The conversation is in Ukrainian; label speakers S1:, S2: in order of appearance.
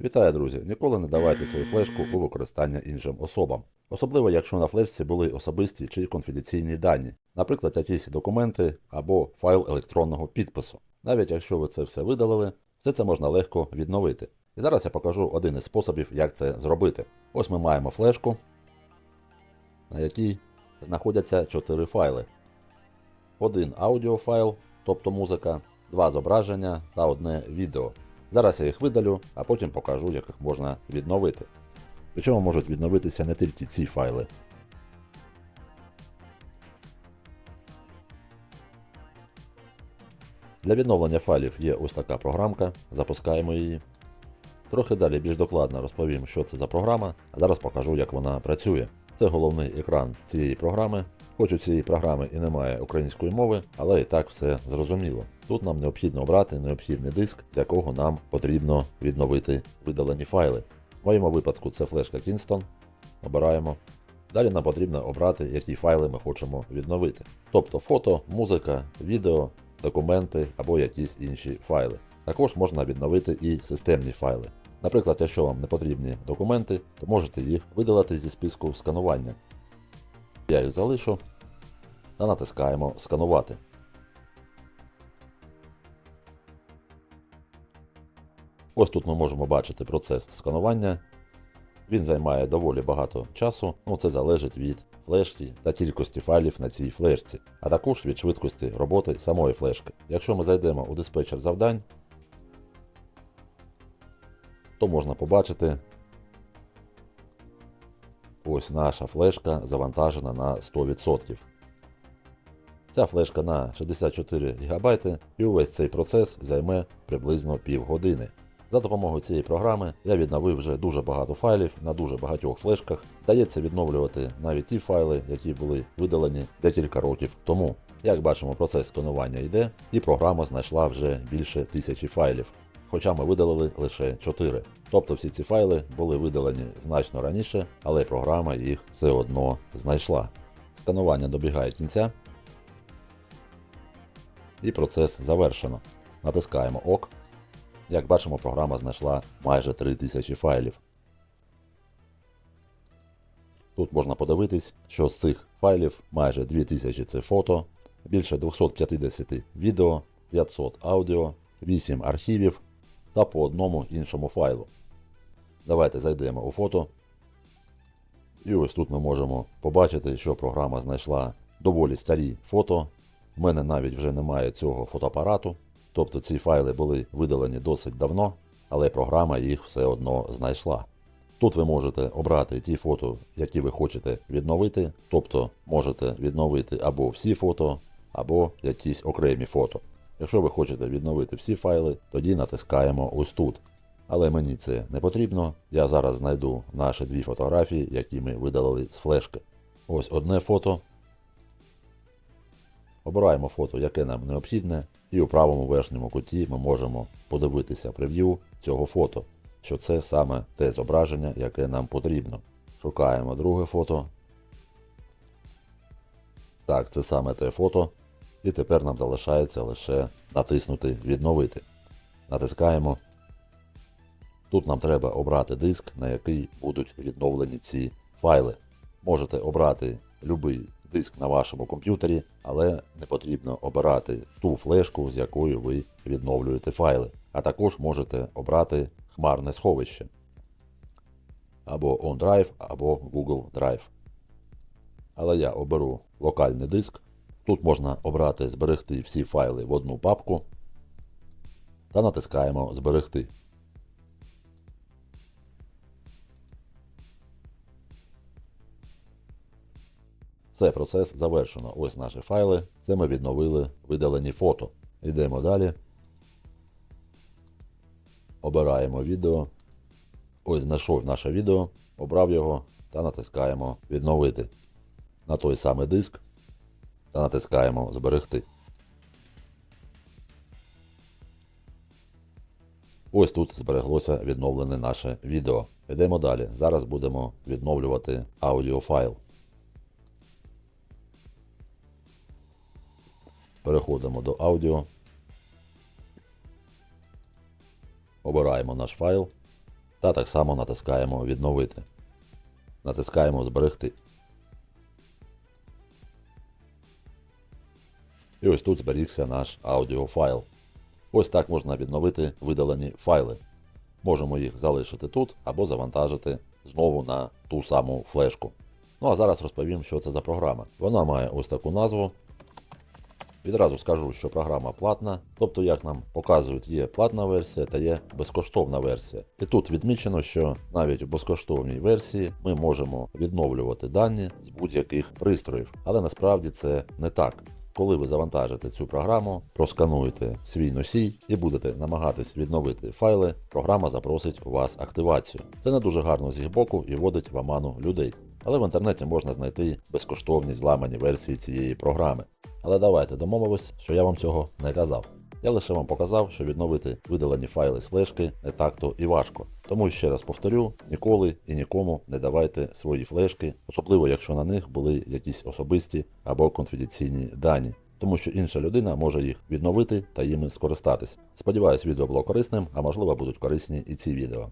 S1: Вітаю, друзі! Ніколи не давайте свою флешку у використання іншим особам. Особливо, якщо на флешці були особисті чи конфіденційні дані, наприклад, якісь документи або файл електронного підпису. Навіть якщо ви це все видалили, все це можна легко відновити. І зараз я покажу один із способів, як це зробити. Ось ми маємо флешку, на якій знаходяться 4 файли. Один аудіофайл, тобто музика, два зображення та одне відео. Зараз я їх видалю, а потім покажу, як їх можна відновити. Причому можуть відновитися не тільки ці файли. Для відновлення файлів є ось така програмка, запускаємо її. Трохи далі більш докладно розповім, що це за програма, а зараз покажу, як вона працює. Це головний екран цієї програми. Хоч у цієї програми і немає української мови, але і так все зрозуміло. Тут нам необхідно обрати необхідний диск, з якого нам потрібно відновити видалені файли. В моєму випадку це флешка Kingston. Обираємо. Далі нам потрібно обрати, які файли ми хочемо відновити. Тобто фото, музика, відео, документи або якісь інші файли. Також можна відновити і системні файли. Наприклад, якщо вам не потрібні документи, то можете їх видалити зі списку сканування. Я їх залишу та натискаємо Сканувати. Ось тут ми можемо бачити процес сканування. Він займає доволі багато часу, ну це залежить від флешки та кількості файлів на цій флешці, а також від швидкості роботи самої флешки. Якщо ми зайдемо у диспетчер завдань, то можна побачити, ось наша флешка завантажена на 100%. Ця флешка на 64 ГБ і увесь цей процес займе приблизно півгодини. За допомогою цієї програми я відновив вже дуже багато файлів на дуже багатьох флешках. Дається відновлювати навіть ті файли, які були видалені декілька років тому. Як бачимо, процес сканування йде, і програма знайшла вже більше тисячі файлів. Хоча ми видалили лише 4. Тобто всі ці файли були видалені значно раніше, але програма їх все одно знайшла. Сканування добігає кінця. І процес завершено. Натискаємо ОК. Як бачимо, програма знайшла майже 3000 файлів. Тут можна подивитись, що з цих файлів майже 2000 це фото, більше 250 відео, 500 аудіо, 8 архівів та по одному іншому файлу. Давайте зайдемо у фото. І ось тут ми можемо побачити, що програма знайшла доволі старі фото. У мене навіть вже немає цього фотоапарату. Тобто ці файли були видалені досить давно, але програма їх все одно знайшла. Тут ви можете обрати ті фото, які ви хочете відновити, тобто можете відновити або всі фото, або якісь окремі фото. Якщо ви хочете відновити всі файли, тоді натискаємо ось тут. Але мені це не потрібно. Я зараз знайду наші дві фотографії, які ми видалили з флешки. Ось одне фото. Обираємо фото, яке нам необхідне, і у правому верхньому куті ми можемо подивитися прев'ю цього фото, що це саме те зображення, яке нам потрібно. Шукаємо друге фото. Так, це саме те фото. І тепер нам залишається лише натиснути Відновити. Натискаємо. Тут нам треба обрати диск, на який будуть відновлені ці файли. Можете обрати будь-який диск на вашому комп'ютері, але не потрібно обирати ту флешку, з якою ви відновлюєте файли. А також можете обрати хмарне сховище або OnDrive, або Google Drive. Але я оберу локальний диск. Тут можна обрати Зберегти всі файли в одну папку та натискаємо Зберегти. Цей процес завершено. Ось наші файли. Це ми відновили видалені фото. Йдемо далі. Обираємо відео. Ось знайшов наше відео, обрав його та натискаємо Відновити на той самий диск та натискаємо Зберегти. Ось тут збереглося відновлене наше відео. Йдемо далі. Зараз будемо відновлювати аудіофайл. Переходимо до аудіо. Обираємо наш файл. та так само натискаємо відновити. Натискаємо зберегти. І ось тут зберігся наш аудіофайл. Ось так можна відновити видалені файли. Можемо їх залишити тут або завантажити знову на ту саму флешку. Ну а зараз розповім, що це за програма. Вона має ось таку назву. Відразу скажу, що програма платна, тобто, як нам показують, є платна версія та є безкоштовна версія. І тут відмічено, що навіть у безкоштовній версії ми можемо відновлювати дані з будь-яких пристроїв, але насправді це не так. Коли ви завантажите цю програму, проскануєте свій носій і будете намагатись відновити файли, програма запросить у вас активацію. Це не дуже гарно з їх боку і вводить в оману людей. Але в інтернеті можна знайти безкоштовні зламані версії цієї програми. Але давайте домовимось, що я вам цього не казав. Я лише вам показав, що відновити видалені файли з флешки не так-то і важко. Тому ще раз повторю: ніколи і нікому не давайте свої флешки, особливо якщо на них були якісь особисті або конфіденційні дані. Тому що інша людина може їх відновити та їми скористатись. Сподіваюсь, відео було корисним, а можливо будуть корисні і ці відео.